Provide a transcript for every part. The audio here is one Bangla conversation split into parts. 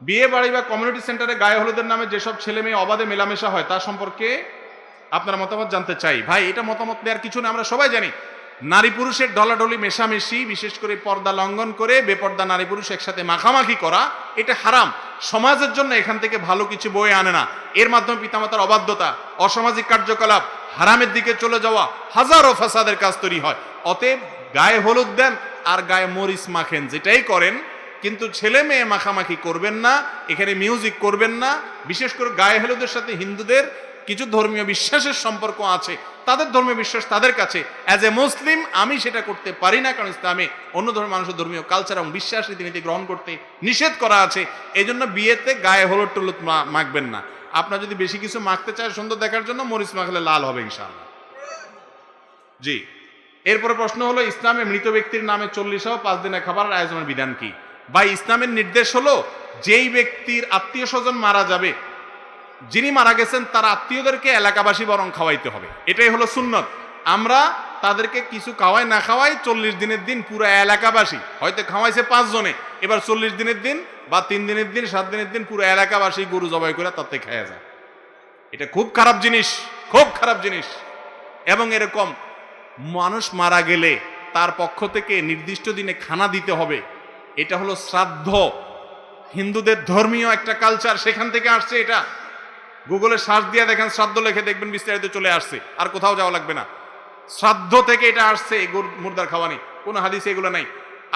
বিয়ে বাড়ি বা কমিউনিটি সেন্টারে গায়ে হলুদের নামে যেসব ছেলে মেয়ে অবাধে মেলামেশা হয় তার সম্পর্কে আপনার মতামত জানতে চাই। ভাই, এটা মতামত নেওয়ার কিছু না, আমরা সবাই জানি। নারী পুরুষের ডলাডলি মেশামেশি, বিশেষ করে পর্দা লঙ্ঘন করে বেপর্দা নারী পুরুষ একসাথে মাখামাখি করা, এটা হারাম। সমাজের জন্য এখান থেকে ভালো কিছু বয়ে আনে না। এর মাধ্যমে পিতামাতার অবাধ্যতা, অসামাজিক কার্যকলাপ, হারামের দিকে চলে যাওয়া, হাজারো ফাসাদের কাজ তৈরি হয়। অতএব গায়ে হলুদ দেন আর গায়ে মরিচ মাখেন, যেটাই করেন কিন্তু ছেলে মেয়ে মাখামাখি করবেন না, এখানে মিউজিক করবেন না, বিশেষ করে গায়ে হলুদের সাথে হিন্দুদের কিছু ধর্মীয় বিশ্বাসের সম্পর্ক আছে, তাদের ধর্মীয় বিশ্বাস তাদের কাছে। অ্যাজ এ মুসলিম আমি সেটা করতে পারি না, কারণ ইসলামে অন্য ধর্মের মানুষের ধর্মীয় কালচার এবং বিশ্বাস, রীতিনীতি গ্রহণ করতে নিষেধ করা আছে। এই জন্য বিয়েতে গায়ে হলুদ টলুদ মাখবেন না। আপনার যদি বেশি কিছু মাখতে চায় সুন্দর দেখার জন্য মরিচ মাখলে লাল হবে ইনশাআল্লাহ। জি। এরপরে প্রশ্ন হলো, ইসলামে মৃত ব্যক্তির নামে চল্লিশ পাঁচ দিনের খাবারের আয়োজনের বিধান কি? বা ইসলামের নির্দেশ হলো যেই ব্যক্তির আত্মীয় স্বজন মারা যাবে, যিনি মারা গেছেন, তার আত্মীয়দেরকে এলাকাবাসী বরং খাওয়াইতে হবে। এটাই হলো সুন্নত। আমরা তাদেরকে কিছু খাওয়াই, না খাওয়াই, চল্লিশ দিনের দিন পুরো এলাকাবাসী, হয়তো খাওয়াইছে পাঁচ জনে এবার চল্লিশ দিনের দিন বা তিন দিনের দিন, সাত দিনের দিন পুরো এলাকাবাসী গরু জবাই করে তাতে খাওয়া যায়। এটা খুব খারাপ জিনিস, খুব খারাপ জিনিস। এবং এরকম মানুষ মারা গেলে তার পক্ষ থেকে নির্দিষ্ট দিনে খানা দিতে হবে এটা হলো শ্রাদ্ধ। হিন্দুদের ধর্মীয় একটা কালচার সেখান থেকে আসছে এটা। গুগলে সার্চ দিয়ে দেখেন শ্রাদ্ধ লেখে দেখবেন, বিস্তারিত চলে আসছে, আর কোথাও যাওয়া লাগবে না। শ্রাদ্ধ থেকে এটা আসছে মুর্দার খাওয়ানি। কোনো হাদিসে এগুলো নাই।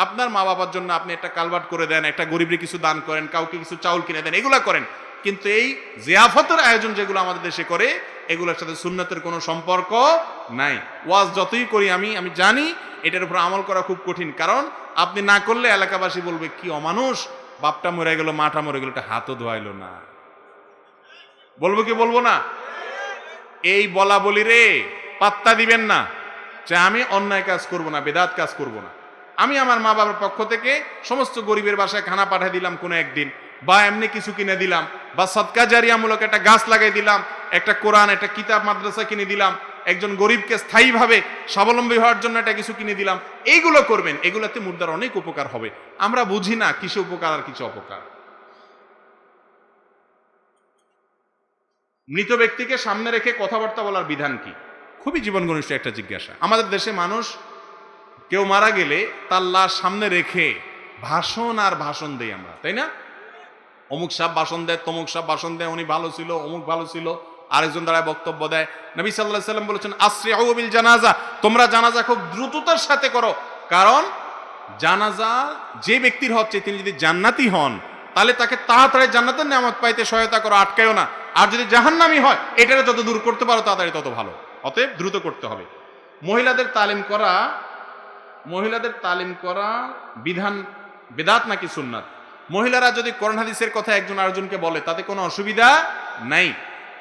আপনার মা বাবার জন্য আপনি একটা কালবাট করে দেন, একটা গরিবের কিছু দান করেন, কাউকে কিছু চাউল কিনে দেন, এগুলা করেন। কিন্তু এই জিয়াফতের আয়োজন যেগুলো আমাদের দেশে করে, এগুলোর সাথে সুন্নতের কোনো সম্পর্ক নাই। ওয়াজ যতই করি আমি আমি জানি এটার উপর আমল করা খুব কঠিন। কারণ আপনি না করলে এলাকাবাসী বলবে, কি অমানুষ? বাপটা মরে গেল, মাটা মরে গেল, এটা হাতও ধোয়াইলো না। বলব কি বলব না? এই বলা বলি রে, পাত্তা দিবেন না। যে আমি অন্যায় কাজ করব না, বেদাত কাজ করব না। আমি আমার মা বাবার পক্ষ থেকে সমস্ত গরিবের বাসায় খানা পাঠিয়ে দিলাম কোনো একদিন, বা এমনি কিছু কিনে দিলাম, বা সৎকা জারিয়ামূলক একটা গাছ লাগাই দিলাম, একটা কোরআন, একটা কিতাব মাদ্রাসা কিনে দিলাম একজন গরিবকে স্থায়ীভাবে স্বাবলম্বী হওয়ার জন্য একটা কিছু কিনে দিলাম, এইগুলো করবেন, এগুলোতে মুদ্রার অনেক উপকার হবে। আমরা বুঝি না কিছু উপকার আর কিছু অপকার। মৃত ব্যক্তিকে সামনে রেখে কথাবার্তা বলার বিধান কি? খুবই জীবন ঘনিষ্ঠ একটা জিজ্ঞাসা। আমাদের দেশে মানুষ কেউ মারা গেলে তার লাশ সামনে রেখে ভাষণ আর ভাষণ দেই আমরা, তাই না? অমুক সাপ ভাষণ দেয়, তমুক সাপ ভাষণ দেয়, উনি ভালো ছিল, অমুক ভালো ছিল আরেকজন দাঁড়ায় বক্তব্য দেয়। নবী সাল্লাহ সাল্লাম বলেছেন আশ্রে বিল জানাজা, তোমরা জানাজা খুব দ্রুততার সাথে করো। কারণ জানাজা যে ব্যক্তির হচ্ছে তিনি যদি জান্নাতি হন, তাহলে তাকে তাড়াতাড়ি জান্নাতের নামত পাইতে সহায়তা করো, আটকায়ও না। আর যদি জাহান্নামি হয়, এটারে যত দূর করতে পারো, তাড়াতাড়ি তত ভালো। অতএব দ্রুত করতে হবে। মহিলাদের তালিম করা, মহিলাদের তালিম করা বিধান, বেদাত নাকি সুন্নাত? মহিলারা যদি করোনা হাদিসের কথা একজন আরেকজনকে বলে, তাতে কোনো অসুবিধা নাই।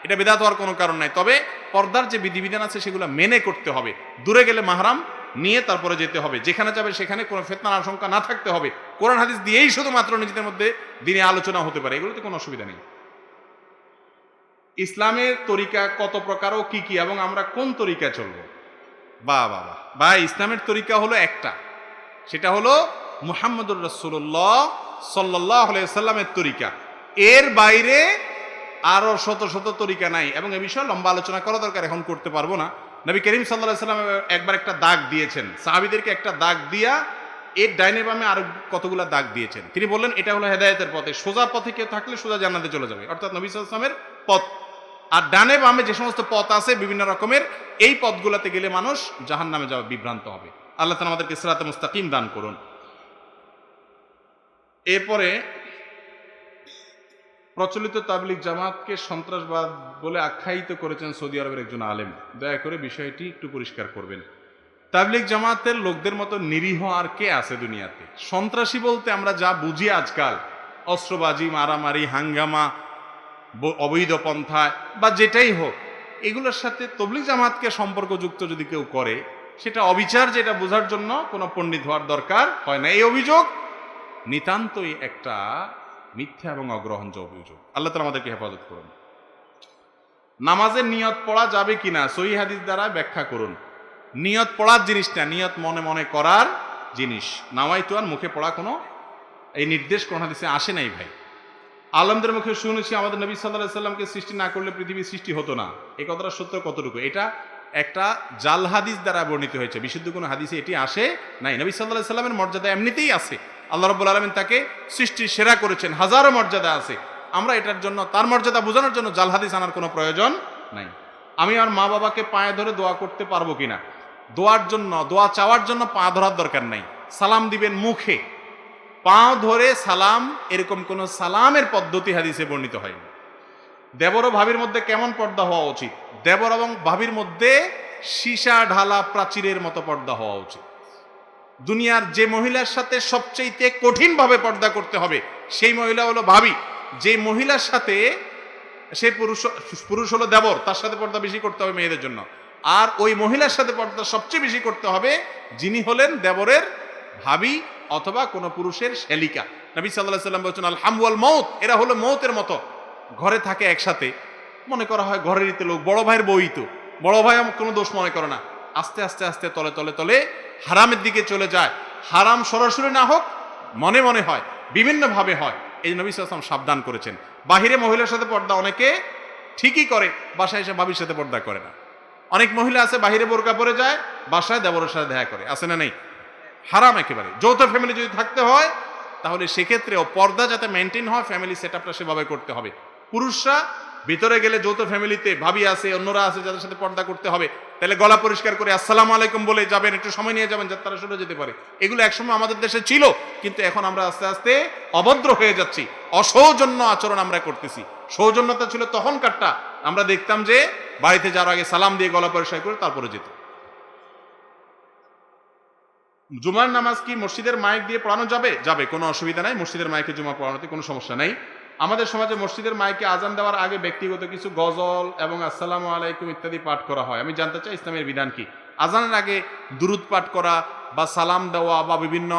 এটা বেদাত হওয়ার কোনো কারণ নাই। তবে পর্দার যে বিধিবিধান আছে সেগুলো মেনে করতে হবে। দূরে গেলে মাহারাম, নিয়ে তারপরে যেতে হবে। যেখানে যাবে সেখানে কোনো ফেতনার আশঙ্কা না থাকতে হবে। কোরআন হাদিস দিয়েই শুধুমাত্র নিজেদের মধ্যে দিনে আলোচনা হতে পারে। এগুলোতে কোনো অসুবিধা নেই। ইসলামের তরিকা কত প্রকার ও কি কি এবং আমরা কোন তরিকা চলবো? বা বাবা বা। ইসলামের তরিকা হলো একটা। সেটা হলো মুহাম্মদুর রসুল্লাহ সাল্লাহ সাল্লামের তরিকা। এর বাইরে আরও শত শত তরিকা নাই এবং এ বিষয়ে লম্বা আলোচনা করা দরকার, এখন করতে পারব না। নবী করিম সাল্লাহ সাল্লাম একবার একটা দাগ দিয়েছেন। সাহাবিদেরকে একটা দাগ দিয়া এর ডাইনে বামে আরও কতগুলা দাগ দিয়েছেন। তিনি বললেন, এটা হলো হেদায়তের পথে। সোজা পথে কেউ থাকলে সোজা জান্নাতে চলে যাবে। অর্থাৎ নবী সাল্লামের পথ। আর ডানে বামে যে সমস্ত পথ আছে, বিভিন্ন রকমের, এই পথগুলোতে গেলে মানুষ জাহান নামে যাওয়া বিভ্রান্ত হবে। আল্লাহ তালা আমাদেরকে সিরাতে মুস্তাকিম দান করুন। এরপরে প্রচলিত তাবলিক জামাতকে সন্ত্রাসবাদ বলে আখ্যায়িত করেছেন সৌদি আরবের একজন আলেম। দয়া করে বিষয়টি একটু পরিষ্কার করবেন। তাবলিক জামাতের লোকদের মতো নিরীহ আর কে আছে দুনিয়াতে? সন্ত্রাসী বলতে আমরা যা বুঝি আজকাল, অস্ত্রবাজি, মারামারি, হাঙ্গামা অবৈধ পন্থায় বা যেটাই হোক, এগুলোর সাথে তবলিক জামাতকে সম্পর্কযুক্ত যদি কেউ করে, সেটা অবিচার যেটা বোঝার জন্য কোনো পণ্ডিত হওয়ার দরকার হয় না। এই অভিযোগ নিতান্তই একটা মিথ্যা এবং অগ্রহণযোগ্য অভিযোগ। আল্লাহ তালা আমাদেরকে হেফাজত করুন। নামাজের নিয়ত পড়া যাবে কিনা, সহি হাদিস দ্বারা ব্যাখ্যা করুন। নিয়ত পড়ার জিনিসটা, নিয়ত মনে মনে করার জিনিস। নামাই তো আর মুখে পড়া কোনো, এই নির্দেশ কোন হাদিসে আসে নাই ভাই। আলমদের মুখে শুনেছি আমাদের নবী সাল্লাহ সাল্লামকে সৃষ্টি না করলে পৃথিবী সৃষ্টি হতো না। এই কথাটা সত্য কতটুকু? এটা একটা জাল হাদিস দ্বারা বর্ণিত হয়েছে। বিশুদ্ধ কোনো হাদিসে এটি আসে নাই। নবী সাল্লাহ সাল্লামের মর্যাদা এমনিতেই আছে। আল্লাহ রব্বুল আলমিন তাকে সৃষ্টির সেরা করেছেন। হাজারো মর্যাদা আছে। আমরা এটার জন্য, তার মর্যাদা বোঝানোর জন্য জাল হাদিস আনার কোনো প্রয়োজন নাই। আমি আমার মা বাবাকে পায়ে ধরে দোয়া করতে পারব কিনা? দোয়ার জন্য, দোয়া চাওয়ার জন্য পা ধরার দরকার নাই। সালাম দিবেন মুখে। পাও ধরে সালাম, এরকম কোন সালামের পদ্ধতি হাদিসে বর্ণিত হয়নি। দেবর ও ভাবির মধ্যে কেমন পর্দা হওয়া উচিত? দেবর এবং ভাবির মধ্যে সীসা ঢালা প্রাচীরের মতো পর্দা হওয়া উচিত। দুনিয়ার যে মহিলার সাথে সবচেয়ে কঠিনভাবে পর্দা করতে হবে, সেই মহিলা হলো ভাবি। যে মহিলার সাথে সে পুরুষ পুরুষ হলো দেবর, তার সাথে পর্দা বেশি করতে হবে মেয়েদের জন্য। আর ওই মহিলার সাথে পর্দা সবচেয়ে বেশি করতে হবে যিনি হলেন দেবরের ভাবি অথবা কোনো পুরুষের শ্যালিকা নবী সাল্লাহ সাল্লাম বলছেন, আল হামওয়াল মৌত এরা হলো মৌতের মতো। ঘরে থাকে একসাথে। মনে করা হয় ঘরের ইতে লোক, বড় ভাইয়ের বই তো। বড় ভাই কোনো দোষ মনে করে না। আস্তে আস্তে আস্তে, তলে তলে তলে হারামের দিকে চলে যায়। হারাম সরাসরি না হোক, মনে মনে হয়, বিভিন্নভাবে হয়। এই নবী সাল্লাম সাবধান করেছেন। বাহিরে মহিলার সাথে পর্দা অনেকে ঠিকই করে, বাসায় এসে ভাবির সাথে পর্দা করে না। অনেক মহিলা আছে, বাহিরে বোরকা পরে যায়, বাসায় দেবরের সাথে দেখা করে। আছে না নেই? হারাম একেবারে। যৌথ ফ্যামিলি যদি থাকতে হয়, তাহলে সেক্ষেত্রেও পর্দা যাতে মেনটেন হয় ফ্যামিলি সেট আপটা সেভাবে করতে হবে। পুরুষরা ভিতরে গেলে যৌথ ফ্যামিলিতে ভাবি আছে, অন্যরা আছে, যাদের সাথে পর্দা করতে হবে, তাহলে গলা পরিষ্কার করে আসসালামু আলাইকুম বলে যাবেন, একটু সময় নিয়ে যাবেন, যাতে তারা সরে যেতে পারে। এগুলো একসময় আমাদের দেশে ছিল, কিন্তু এখন আমরা আস্তে আস্তে অভদ্র হয়ে যাচ্ছি। অসৌজন্য আচরণ আমরা করতেছি। সৌজন্যতা ছিল তখনকারটা। আমরা দেখতাম যে বাড়িতে যাওয়ার আগে সালাম দিয়ে গলা পরিষ্কার করে তারপরে যেত। জুমার নামাজ কি মসজিদের মাইক দিয়ে পড়ানো যাবে? যাবে, কোনো অসুবিধা নাই। মসজিদের মাইকে জুমা পড়ানোতে কোনো সমস্যা নাই। আমাদের সমাজে মসজিদের মাইকে আজান দেওয়ার আগে ব্যক্তিগত কিছু গজল এবং আসসালামু আলাইকুম ইত্যাদি পাঠ করা হয়। আমি জানতে চাই ইসলামের বিধান কি? আজানের আগে দুরুদ পাঠ করা বা সালাম দেওয়া বা বিভিন্ন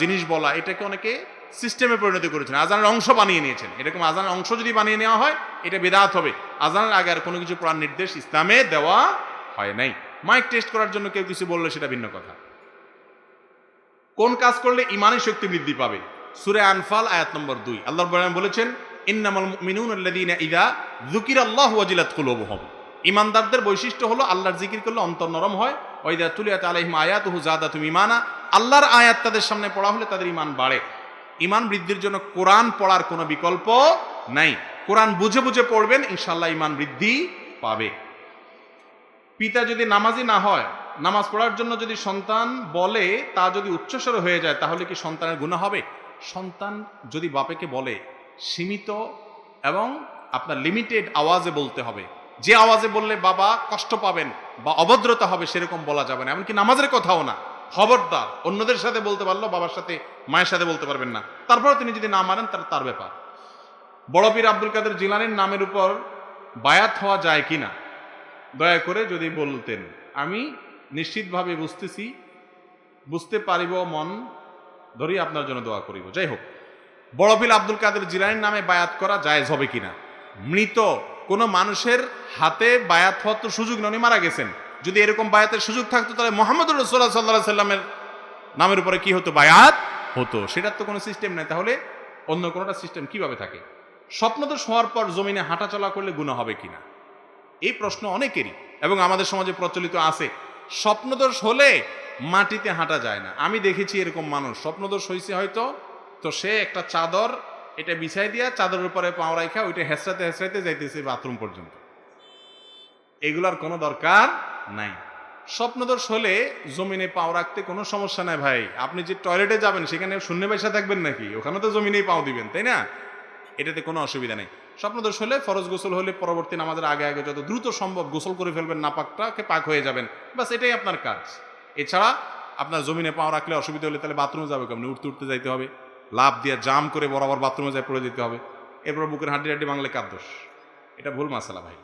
জিনিস বলা, এটাকে অনেকে সিস্টেমে পরিণত করেছেন। আজানের অংশ বানিয়ে নিয়েছেন। এরকম আজানের অংশ যদি বানিয়ে নেওয়া হয়, এটা বেদাত হবে। আজানের আগে আর কোনো কিছু পড়ার নির্দেশ ইসলামে দেওয়া হয় নাই। মাইক টেস্ট করার জন্য কেউ কিছু বললে সেটা ভিন্ন কথা। কোন কাজ করলে ইমানের শক্তি বৃদ্ধি পাবে? সুরে আনফাল, আয়াত নম্বর দুই। আল্লাহ বলেন বলেছেন, ইন্নামাল মিনুন আল্লাযীনা ইযা যুকিরাল্লাহু ওয়াজিলাত কুলুবুহুম। ইমানদারদের বৈশিষ্ট্য হলো, আল্লাহর জিকির করলে অন্তর নরম হয়। ওয়াইদা তুলিয়াত আলাইহিম আয়াতুহু জাদাতুম ঈমানা। আল্লাহর আয়াত তাদের সামনে পড়া হলে তাদের ঈমান বাড়ে। ঈমান বৃদ্ধির জন্য কোরআন পড়ার কোনো বিকল্প নাই। কোরআন বুঝে বুঝে পড়বেন, ইনশাআল্লাহ ঈমান বৃদ্ধি পাবে। পিতা যদি নামাজি না হয়, নামাজ পড়ার জন্য যদি সন্তান বলে, তা যদি উচ্চস্বর হয়ে যায়, তাহলে কি সন্তানের গুণা হবে? সন্তান যদি বাপেকে বলে, সীমিত এবং আপনার লিমিটেড আওয়াজে বলতে হবে। যে আওয়াজে বললে বাবা কষ্ট পাবেন বা অভদ্রতা হবে সেরকম বলা যাবে না। এমনকি নামাজের কথাও না। খবরদার, অন্যদের সাথে বলতে পারল বাবার সাথে, মায়ের সাথে বলতে পারবেন না। তারপর তিনি যদি না মানেন তার তার ব্যাপার। বড় পীর আব্দুল কাদের জিলানির নামের উপর বায়াত হওয়া যায় কিনা দয়া করে যদি বলতেন। আমি নিশ্চিতভাবে বুঝতেছি, বুঝতে পারিব মন ধরি আপনার জন্য দোয়া করিব। যাই হোক বড়পিল আব্দুল কাদের জিলানির নামে বায়াত করা জায়েজ হবে কিনা? মৃত কোনো মানুষের হাতে বায়াত হওয়ার তো সুযোগ নেই, উনি মারা গেছেন। যদি এরকম বায়াতের সুযোগ থাকতো, তাহলে মোহাম্মদ রসোল্লা সাল্লাহ সাল্লামের নামের উপরে কি হতো? বায়াত হতো। সেটার তো কোনো সিস্টেম নেই। তাহলে অন্য কোনোটা সিস্টেম কীভাবে থাকে? স্বপ্নদোষ হওয়ার পর জমিনে হাঁটাচলা করলে গুণ হবে কিনা? এই প্রশ্ন অনেকেরই এবং আমাদের সমাজে প্রচলিত আছে। স্বপ্নদোষ হলে মাটিতে হাঁটা যায় না। আমি দেখেছি এরকম মানুষ। স্বপ্নদোষ হয়েছে হয়তো, তো সে একটা চাদর, এটা বিছাই দিয়া চাদরের উপরে পাও রাখা ওইটা হেসরাতে হেসরাতে যাইতেছে বাথরুম পর্যন্ত। এগুলার কোনো দরকার নাই। স্বপ্নদোষ হলে জমিনে পাও রাখতে কোনো সমস্যা নাই ভাই। আপনি যে টয়লেটে যাবেন, সেখানে শূন্য পয়সা থাকবেন নাকি? ওখানে তো জমিনেই পাও দিবেন, তাই না? এটাতে কোনো অসুবিধা নেই। স্বপ্নদোষ হলে ফরজ গোসল হলে পরবর্তী আমাদের আগে আগে যত দ্রুত সম্ভব গোসল করে ফেলবেন, নাপাকটাকে পাক হয়ে যাবেন। বাস এটাই আপনার কাজ। এছাড়া আপনার জমিনে পাও রাখলে অসুবিধা হলে তাহলে বাথরুমে যাবে কেমন? উঠতে উঠতে যাইতে হবে। লাভ দিয়ে জাম করে বরাবর বাথরুমে যায় পড়ে যেতে হবে। এরপর বুকের হাড্ডি হাড্ডি বাংলে কার দোষ? এটা ভুল মাসালা ভাই।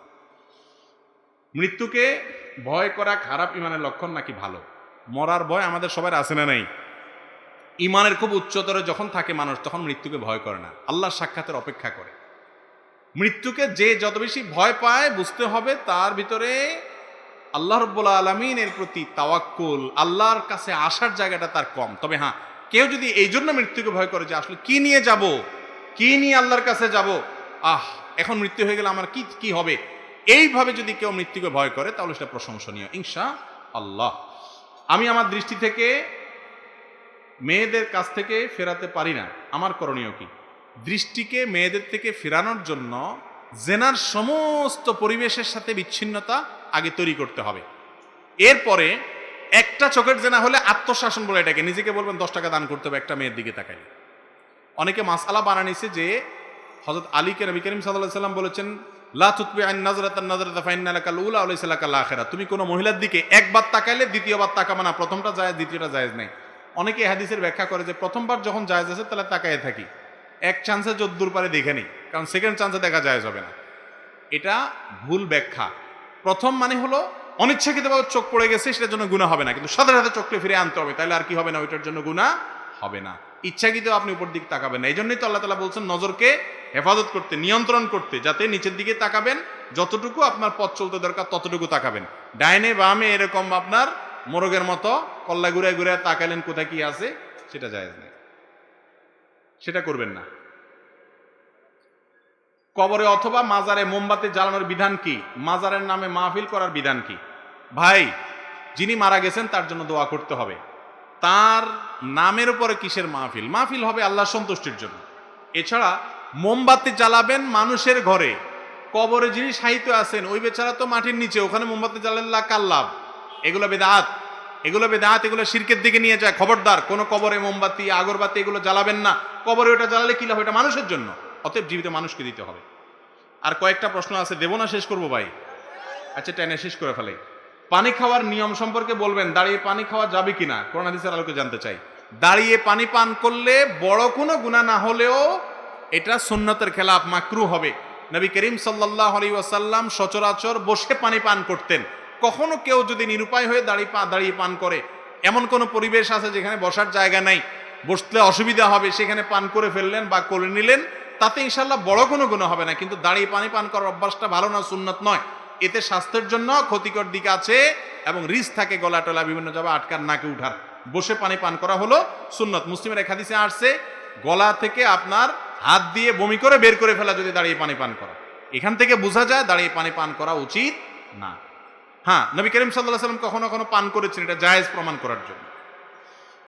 মৃত্যুকে ভয় করা খারাপ ইমানের লক্ষণ নাকি ভালো? মরার ভয় আমাদের সবার আছে না নাই? ইমানের খুব উচ্চতরে যখন থাকে মানুষ, তখন মৃত্যুকে ভয় করে না। আল্লাহ সাক্ষাতের অপেক্ষা করে। মৃত্যুকে যে যত বেশি ভয় পায়, বুঝতে হবে তার ভিতরে আল্লাহ রব্বুল আলমিনের প্রতি তাওয়াক্কুল, আল্লাহর কাছে আসার জায়গাটা তার কম। তবে হ্যাঁ কেউ যদি এই জন্য মৃত্যুকে ভয় করে যে আসলে কি নিয়ে যাব, কি নিয়ে আল্লাহর কাছে যাব, আহ, এখন মৃত্যু হয়ে গেলে আমার কি কি হবে? এইভাবে যদি কেউ মৃত্যুকে ভয় করে, তাহলে সেটা প্রশংসনীয়। ইনশা আল্লাহ আমি আমার দৃষ্টি থেকে মেয়েদের কাছ থেকে ফেরাতে পারি না। আমার করণীয় কি? দৃষ্টিকে মেয়েদের থেকে ফেরানোর জন্য জেনার সমস্ত পরিবেশের সাথে বিচ্ছিন্নতা আগে তৈরি করতে হবে। এরপরে একটা চোখের জেনা হলে আত্মশাসন বলে এটাকে। নিজেকে বলবেন, দশ টাকা দান করতে হবে একটা মেয়ের দিকে তাকাইলে। অনেকে মাসালা বানানিছে যে হজরত আলীকে নবী করিম সাল্লাহ সাল্লাম বলেছেন তুমি কোনো মহিলার দিকে একবার তাকাইলে দ্বিতীয়বার তাকাবে না, প্রথমটা জায়েজ, দ্বিতীয়টা জায়েজ নাই। অনেকে হাদিসের ব্যাখ্যা করে যে, প্রথমবার যখন জায়েজ আছে, তাহলে তাকায় থাকি। এক চান্সে যদ্দূর পারে দেখে নেই, কারণ সেকেন্ড চান্সে দেখা জায়েজ হবে না। এটা ভুল ব্যাখ্যা। প্রথম মানে হলো অনিচ্ছাকৃতভাবে চোখ পড়ে গেছে, সেটার জন্য গুণা হবে না। কিন্তু সাথে সাথে চোখটা ফিরে আনতে হবে, তাহলে আর কি হবে না? ওইটার জন্য গুণা হবে না। ইচ্ছাকৃত আপনি উপর দিকে তাকাবেন না। এই জন্যই তো আল্লাহ তালা বলছেন, নজরকে হেফাজত করতে, নিয়ন্ত্রণ করতে, যাতে নিচের দিকে তাকাবেন, যতটুকু আপনার পথ চলতে দরকার, ততটুকু তাকাবেন। ডাইনে বামে এরকম আপনার মোরগের মতো কল্লা ঘুরে ঘুরে তাকালেন, কোথায় কি আছে, সেটা যায় না সেটা করবেন না। কবরে অথবা মাজারে মোমবাতি জ্বালানোর বিধান কি? মাজারের নামে মাহফিল করার বিধান কি? ভাই, যিনি মারা গেছেন, তার জন্য দোয়া করতে হবে। তার নামের উপরে কিসের মাহফিল? মাহফিল হবে আল্লাহ সন্তুষ্টির জন্য। এছাড়া মোমবাতি জ্বালাবেন মানুষের ঘরে। কবরে যিনি সাহিত্য আছেন, ওই বেচারা তো মাটির নিচে, ওখানে মোমবাতি জ্বালালে কার লাভ। এগুলো বেদাত। এগুলো বেদাত, এগুলো শিরকের দিকে নিয়ে যায়। খবরদার, কোনো কবরে মোমবাতি, আগরবাতি এগুলো জ্বালাবেন না। কবরে ওটা জ্বালালে কি লাভ? এটা মানুষের জন্য। অতএব জীবিত মানুষকে দিতে হবে। আর কয়েকটা প্রশ্ন আছে, দেবো না, শেষ করব ভাই? আচ্ছা টেনে শেষ করে ফেলে। পানি খাওয়ার নিয়ম সম্পর্কে বলবেন, দাঁড়িয়ে পানি খাওয়া যাবে কিনা? কোরআন হাদিসের আলোকে জানতে চাই। দাঁড়িয়ে পানি পান করলে বড় কোনো গুণা না হলেও এটা সুন্নতের খেলাফ, মাকরু হবে। নবী করিম সাল্লাহ আলী ওয়াসাল্লাম সচরাচর বসে পানি পান করতেন। কখনো কেউ যদি নিরুপায় হয়ে দাঁড়িয়ে পা, দাঁড়িয়ে পান করে, এমন কোনো পরিবেশ আছে যেখানে বসার জায়গা নাই? বসলে অসুবিধা হবে, সেখানে পান করে ফেললেন বা করে নিলেন তাতে ইনশাল্লাহ বড় কোনো গুণ হবে না, কিন্তু দাঁড়িয়ে পানি পান করার অভ্যাসটা ভালো না, সুন্নত নয়। এতে স্বাস্থ্যের জন্য ক্ষতিকর দিক আছে এবং রিস থাকে গলা টলা বিভিন্ন জায়গায় আটকার নাকে উঠার। বসে পানি পান করা হলো সুন্নত। মুসলিমের এক হাদিসে আসছে, গলা থেকে আপনার হাত দিয়ে বমি করে বের করে ফেলা যদি দাঁড়িয়ে পানি পান করা। এখান থেকে বোঝা যায় দাঁড়িয়ে পানি পান করা উচিত না। হ্যাঁ নবী করিম সাল্লাহ সাল্লাম কখনো কখনো পান করেছেন, এটা জায়েজ প্রমাণ করার জন্য।